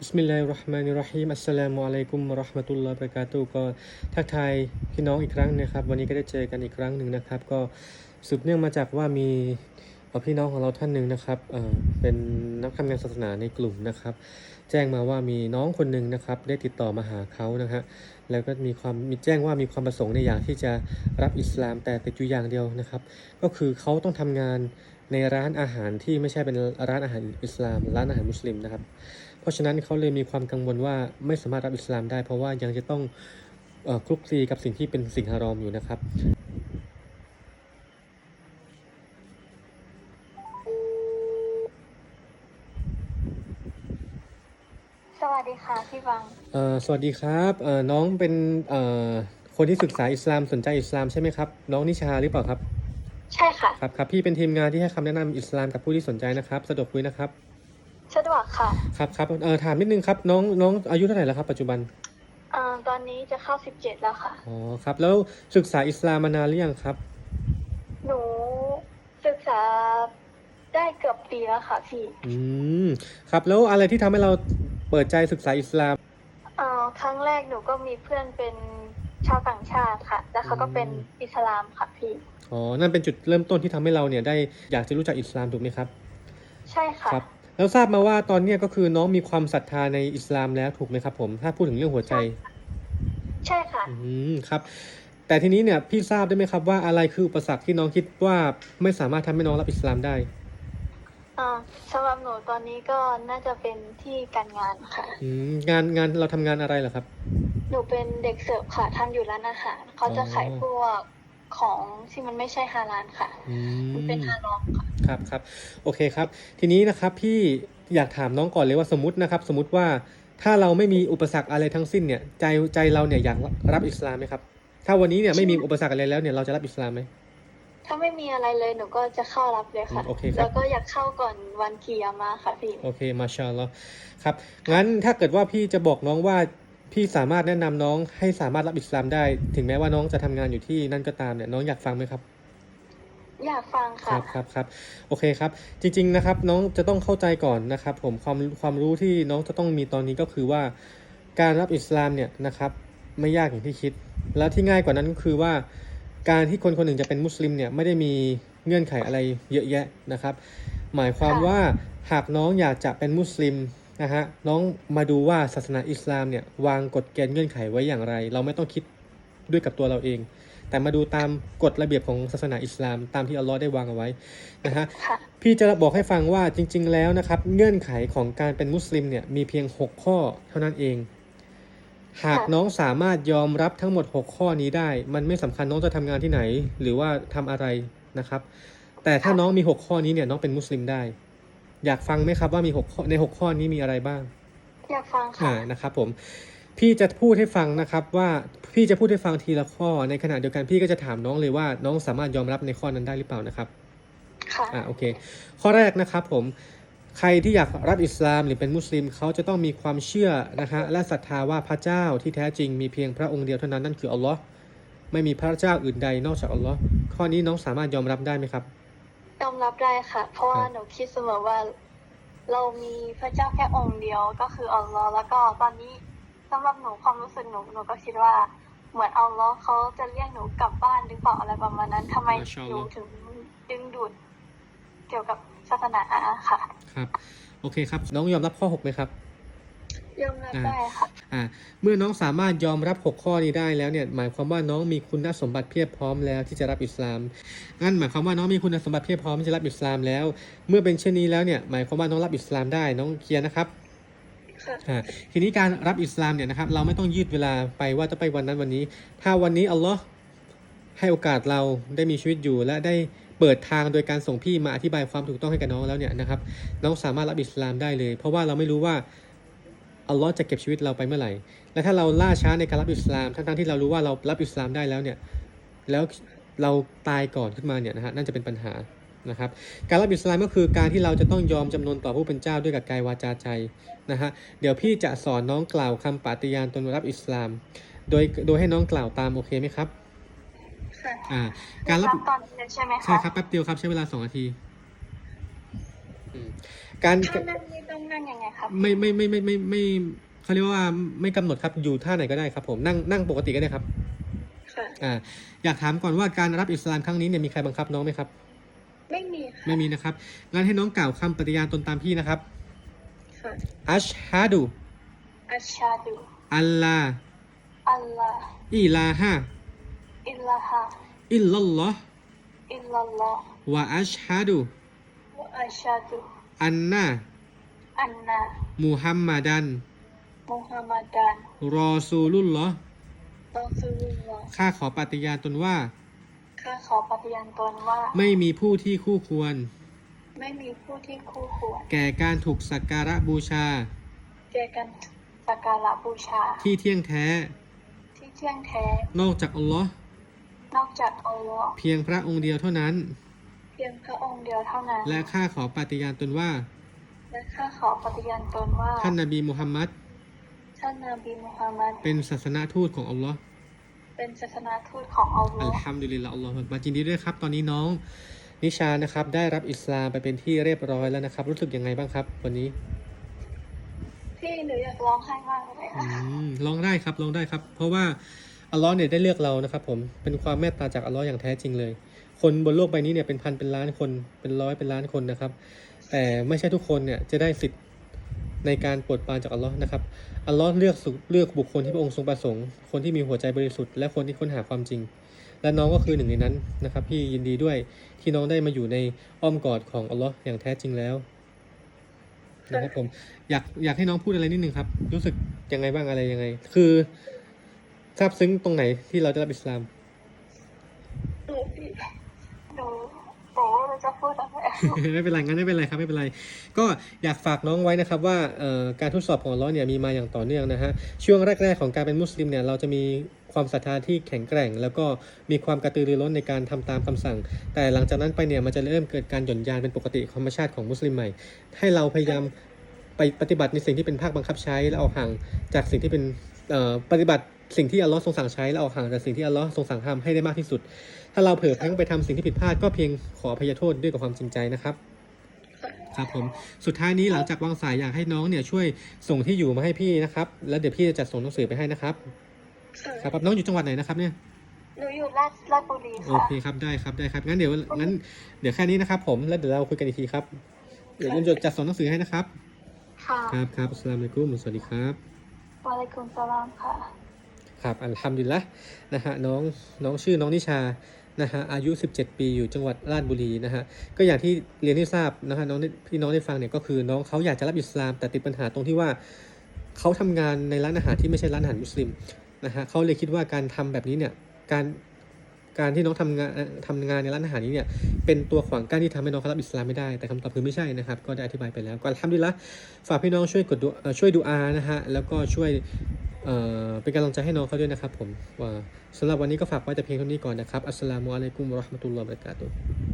บิสมิลลาฮิรราะห์มานิรราะฮีมอัสสลามุอะลัยกุมราะห์มะตุลลอฮิวะบะกาตุก็ทักทายพี่น้องอีกครั้งนะครับ วันนี้ก็ได้เจอกันอีกครั้งหนึ่งนะครับ ก็สืบเนื่องมาจากว่ามีพ่อพี่น้องของเราท่านหนึ่งนะครับเอ่อเป็นนักทำงานศาสนาในกลุ่มนะครับ แจ้งมาว่ามีน้องคนหนึ่งนะครับ ได้ติดต่อมาหาเขานะฮะแล้วก็มีความมีแจ้งว่ามีความประสงค์ในอย่างที่จะรับอิสลามแต่ติดอยู่อย่างเดียวนะครับ ก็คือเขาต้องทำงานในร้านอาหารที่ไม่ใช่เป็นร้านอาหารอิสลาม ร้านอาหารมุสลิมนะครับ ราะฉะนั้นเขาเลยมีความกังวลว่าไม่สามารถรับอิสลามได้เพราะว่ายังจะต้องเอ่อคลุกคลีกับสิ่งที่เป็นสิ่งฮารอมอยู่นะครับสวัสดีค่ะพี่บังเอ่อสวัสดีครับเอ่อน้องเป็นเอ่อคนที่ศึกษาอิสลามสนใจอิสลามใช่ไหมครับ น้องนิชาหรือเปล่าครับ ใช่ค่ะ ครับครับพี่เป็นทีมงานที่ให้คำแนะนำอิสลามกับผู้ที่สนใจนะครับ สะดวกคุยนะครับ สะดวกค่ะครับครับเอ่อถามนิดนึงครับน้องน้องอายุเท่าไหร่แล้วครับปัจจุบันเอ่อตอนนี้จะเข้าสิบเจ็ดแล้วค่ะ อ๋อครับ แล้วศึกษาอิสลามมานานหรือยังครับ หนูศึกษาได้เกือบปีแล้วค่ะพี่อืมครับแล้วอะไรที่ทำให้เราเปิดใจศึกษาอิสลามเอ่อครั้งแรกหนูก็มีเพื่อนเป็นชาวต่างชาติค่ะ แล้วเขาก็เป็นอิสลามค่ะพี่ อ๋อนั่นเป็นจุดเริ่มต้นที่ทำให้เราเนี่ยได้อยากจะรู้จักอิสลามถูกไหมครับ ใช่ค่ะ ครับ แล้วทราบมาว่าตอนเนี้ยก็คือน้องมีความศรัทธาในอิสลามแล้วถูกไหมครับผม ถ้าพูดถึงเรื่องหัวใจ ใช่ค่ะ อืมครับ แต่ทีนี้เนี่ยพี่ทราบได้ไหมครับว่าอะไรคืออุปสรรคที่น้องคิดว่าไม่สามารถทำให้น้องรับอิสลามได้เอ่อสำหรับหนูตอนนี้ก็น่าจะเป็นที่การงานค่ะ อืมงานงานเราทำงานอะไรเหรอครับ หนูเป็นเด็กเสิร์ฟค่ะทำอยู่ร้านอาหารเขาจะอ๋อขายพวก ของที่มันไม่ใช่ฮาลาลค่ะอืมันเป็นมฮารอมค่ะ ครับครับโอเคครับ ทีนี้นะครับพี่อยากถามน้องก่อนเลยว่าสมมตินะครับ สมมติว่าถ้าเราไม่มีอุปสรรคอะไรทั้งสิ้นเนี่ย ใจใจเราเนี่ยอยากรับอิสลามไหมครับ ถ้าวันนี้เนี่ยไม่มีอุปสรรคอะไรแล้วเนี่ยเราจะรับอิสลามไหมถ้าไม่มีอะไรเลยหนูก็จะเข้ารับเลยค่ะโอเคครับแล้วก็อยากเข้าก่อนวันกิยามะห์ค่ะพี่ โอเค มาชาอัลลอฮ์ครับ งั้นถ้าเกิดว่าพี่จะบอกน้องว่า พี่สามารถแนะนำน้องให้สามารถรับอิสลามได้ ถึงแม้ว่าน้องจะทำงานอยู่ที่นั่นก็ตามเนี่ยน้องอยากฟังไหมครับ อยากฟังคค่ะรับครับครับโอเคครับ จริง ๆนะครับ น้องจะต้องเข้าใจก่อนนะครับ ผมความความรู้ที่น้องจะต้องมีตอนนี้ก็คือว่า การรับอิสลามเนี่ยนะครับ ไม่ยากอย่างที่คิด แล้วที่ง่ายกว่านั้นก็คือว่า การที่คนคนหนึ่งจะเป็นมุสลิมเนี่ยไม่ได้มีเงื่อนไขอะไรเยอะแยะนะครับ หมายความค่ะว่าหากน้องอยากจะเป็นมุสลิม นะฮะน้องมาดูว่าศาสนาอิสลามเนี่ยวางกฎเกณฑ์เงื่อนไขไว้อย่างไร เราไม่ต้องคิดด้วยกับตัวเราเอง แต่มาดูตามกฎระเบียบของศาสนาอิสลาม ตามที่อัลลอฮ์ได้วางเอาไว้นะฮะพี่จะบอกให้ฟังว่าจริง ๆ แล้วนะครับ เงื่อนไขของการเป็นมุสลิมเนี่ยมีเพียง 6 ข้อเท่านั้นเอง หากน้องสามารถยอมรับทั้งหมด 6 ข้อนี้ได้ มันไม่สำคัญน้องจะทำงานที่ไหน หรือว่าทำอะไรนะครับ แต่ถ้าน้องมี 6 ข้อนี้เนี่ยน้องเป็นมุสลิมได้ อยากฟังไหมครับว่ามี6ข้อใน6ข้อนี้มีอะไรบ้าง อยากฟังอ่าค่ะนะครับผมพี่จะพูดให้ฟังนะครับว่าพี่จะพูดให้ฟังทีละข้อ ในขณะเดียวกันพี่ก็จะถามน้องเลยว่าน้องสามารถยอมรับในข้อนั้นได้หรือเปล่านะครับค่ะอ่าโอเค ข้อแรกนะครับผมใครที่อยากรับอิสลามหรือเป็นมุสลิมเขาจะต้องมีความเชื่อนะฮะและศรัทธาว่าพระเจ้าที่แท้จริงมีเพียงพระองค์เดียวเท่านั้นนั่นคืออัลลอฮ์ไม่มีพระเจ้าอื่นใดนอกจากอัลลอฮ์ข้อนี้น้องสามารถยอมรับได้ไหมครับ ยอมรับได้ค่ะ เพราะว่าครับหนูคิดเสมอว่า เรามีพระเจ้าแค่องค์เดียวก็คืออัลลอฮ์แล้วก็ตอนนี้สำหรับหนูความรู้สึกหนูหนูก็คิดว่า เหมือนอัลลอฮ์เขาจะเรียกหนูกลับบ้านหรือเปล่าอะไรประมาณนั้นทำไมมาชาอัลหลนูอฮ์ถึงดึงดูดเกี่ยวกับศาสนาค่ะ ครับ โอเคครับ น้องยอมรับข้อ6ไหมครับ ยอมรับได้ค่ะอ่าเมื่อน้องสามารถยอมรับ 6 ข้อนี้ได้แล้วเนี่ยหมายความว่าน้องมีคุณสมบัติเพียบพร้อมแล้วที่จะรับอิสลามงั้นหมายความว่าน้องมีคุณสมบัติเพียบพร้อมที่จะรับอิสลามแล้ว เมื่อเป็นเช่นนี้แล้วเนี่ยหมายความว่าน้องรับอิสลามได้น้องเคลียร์นะครับค่ะอ่าทีนี้การรับอิสลามเนี่ยนะครับเราไม่ต้องยืดเวลาไปว่าจะไปวันนั้นวันนี้ ถ้าวันนี้อัลลอฮ์ให้โอกาสเราได้มีชีวิตอยู่และได้เปิดทางโดยการส่งพี่มาอธิบายความถูกต้องให้กับน้องแล้วเนี่ยนะครับ น้องสามารถรับอิสลามได้เลย เพราะว่าเราไม่รู้ว่า อัลลอฮ์จะเก็บชีวิตเราไปเมื่อไหร่ และถ้าเราล่าช้าในการรับอิสลาม ทั้งๆที่เรารู้ว่าเรารับอิสลามได้แล้วเนี่ย แล้วเราตายก่อนขึ้นมาเนี่ยนะฮะนั่นจะเป็นปัญหานะครับ การรับอิสลามก็คือการที่เราจะต้องยอมจำนนต่อผู้เป็นเจ้าด้วยกับกายวาจาใจนะฮะ เดี๋ยวพี่จะสอนน้องกล่าวคำปาฏิญาณตนรับอิสลาม โดย โดยให้น้องกล่าวตามโอเคไหมครับค่ะอ่า การรับตอนนี้เลยใช่ไหมคะใช่ครับแป๊บเดียวครับใช้เวลาสองนาทีอืม การถ้านั่งนี่ต้องนั่งยังไงครับไม่ไม่ไม่ไม่ไม่ไม่เขาเรียกว่าไม่กำหนดครับอยู่ท่าไหนก็ได้ครับ ผมนั่งนั่งปกติก็ได้ครับค่ะอ่าอยากถามก่อนว่าการรับอิสลามครั้งนี้เนี่ยมีใครบังคับน้องไหมครับ ไม่มีค่ะไม่มีนะครับงั้นให้น้องกล่าวคำปฏิญาณตนตามพี่นะครับค่ะอัชฮะดูอัชชาดูอัลลาอัลลอฮ์อิลาฮะอิลลาฮะอิลลัลลอฮ์อิลลัลลอฮ์วะอัชฮะดู วะอัชฮะดู อันนาอันนามุฮัมมัดัน มุฮัมมัดัน รอซูลุลลอฮ์รอซูลุลลอฮ์ข้าขอปฏิญาณตนว่า ข้าขอปฏิญาณตนว่า ไม่มีผู้ที่คู่ควร ไม่มีผู้ที่คู่ควร แก่การถูกสักการะบูชา แก่กันสักการะบูชา ที่เที่ยงแท้ ที่เที่ยงแท้ นอกจากอัลลอฮ์นอกจากอัลลอฮ์เพียงพระองค์เดียวเท่านั้น เพียงพระองค์เดียวเท่านั้น และข้าขอปฏิญาณตนว่า และข้าขอปฏิญาณตนว่า ท่านนบีมุฮัมมัด ท่านนบีมุฮัมมัด เป็นศาสนาทูตของอัลลอฮ์เป็นศาสนาทูตของอัลลออัลฮ์ฮัมดุลิลละอัลลอฮ์มาจินดีด้วยครับ ตอนนี้น้อง นิชานะครับ ได้รับอิสลามไปเป็นที่เรียบร้อยแล้วนะครับ รู้สึกยังไงบ้างครับ วันนี้ พี่หนูอยากร้องไห้มากเลยอือะมลองได้ครับลองได้ครับ เพราะว่าอัลลอฮ์เนี่ยได้เลือกเรานะครับ ผม เป็นความเมตตาจากอัลลอฮ์อย่างแท้จริงเลย คนบนโลกใบนี้เนี่ยเป็นพันเป็นล้านคนเป็นร้อยเป็นล้านคนนะครับ แต่ไม่ใช่ทุกคนเนี่ยจะได้สิทธิ์ในการปรดปรานจากอัลลอฮ์นะครับอัลลอฮ์เลือกสุเลือกบุคคลที่พระองค์ทรงประสงค์ คนที่มีหัวใจบริสุทธิ์และคนที่ค้นหาความจริง และน้องก็คือหนึ่งในนั้นนะครับ พี่ยินดีด้วยที่น้องได้มาอยู่ในอ้อมกอดของอัลลอฮ์อย่างแท้จริงแล้วนะครับผมอยากอยากให้น้องพูดอะไรนิดนึงครับ รู้สึกยังไงบ้างอะไรยังไง คือซาบซึ้งตรงไหนที่เราได้รับอิสลาม หนูพี่หนูแต่ว่าเราจะพูดอะไร ไม่เป็นไรงั้นไม่เป็นไรครับไม่เป็นไร ก็อยากฝากน้องไว้นะครับว่าการทดสอบของอัลเลอฮ์เนี่ยมีมาอย่างต่อเนื่องนะฮะช่วงแรกๆของการเป็นมุสลิมเนี่ยเราจะมีความศรัทธาที่แข็งแกร่ง แล้วก็มีความกระตือรือร้นในการทำตามคำสั่ง แต่หลังจากนั้นไปเนี่ยมันจะเริ่มเกิดการหย่อนยานเป็นปกติธรรมชาติของมุสลิมใหม่ ให้เราพยายามไปปฏิบัติในสิ่งที่เป็นภาคบังคับใช้และออกห่างจากสิ่งที่เป็นปฏิบัติ สิ่งที่อัลเลอฮ์ทรงสั่งใช้และออกห่างจากสิ่งที่อัลเลอฮ์ทรงสั่งห้ามให้ได้มากที่สุด ถ้าเราเผลอพลั้งไปทำสิ่งที่ผิดพลาดก็เพียงขออภัยโทษด้วยกับความจริงใจนะครับ ครับผม สุดท้ายนี้หลังจากวางสายอยากให้น้องเนี่ยช่วยส่งที่อยู่มาให้พี่นะครับ แล้วเดี๋ยวพี่จะจัดส่งหนังสือไปให้นะครับค่ะครับน้องอยู่จังหวัดไหนนะครับเนี่ยหนูอยู่ราชราชบุรีโอค่ะเคครับได้ครับได้ครับงั้นเดี๋ยวงั้นเดี๋ยวแค่นี้นะครับ ผมแล้วเดี๋ยวเราคุยกันอีกทีครับ เดี๋ยวผมจะจัดส่งหนังสือให้นะครับ ค่ะ ครับครับอัสสลามุอะลัยกุมสวัสดีครับวะอะลัยกุมสลามค่ะ ครับอัลฮัมดุลิละนะฮะน้องน้องชื่อน้องนิชานะฮะอายุ 17 ปีอยู่จังหวัดราชบุรีนะฮะก็อย่างที่เรียนที่ทราบนะฮะน้องพี่น้องได้ฟังเนี่ยก็คือน้องเขาอยากจะรับอิสลาม แต่ติดปัญหาตรงที่ว่าเขาทำงานในร้านอาหารที่ไม่ใช่ร้านอาหารมุสลิมนะฮะเขาเลยคิดว่าการทำแบบนี้เนี่ยการการที่น้องทำงานทำงานในร้านอาหารนี้เนี่ยเป็นตัวขวางกั้นที่ทำให้น้องเขารับอิสลามไม่ได้แต่คำตอบคือไม่ใช่นะครับ ก็ได้อธิบายไปแล้วก็ทำดีละฝากพี่น้องช่วยกดช่วยดูอานะฮะแล้วก็ช่วย เอ่อเป็นกำลังใจให้น้องเขาด้วยนะครับผมว่าสำหรับวันนี้ก็ฝากไว้แต่เพียงเท่านี้ก่อนนะครับ อัสสลามุอะลัยกุมวะราะห์มะตุลลอฮ์วะบะเราะกาตุฮ์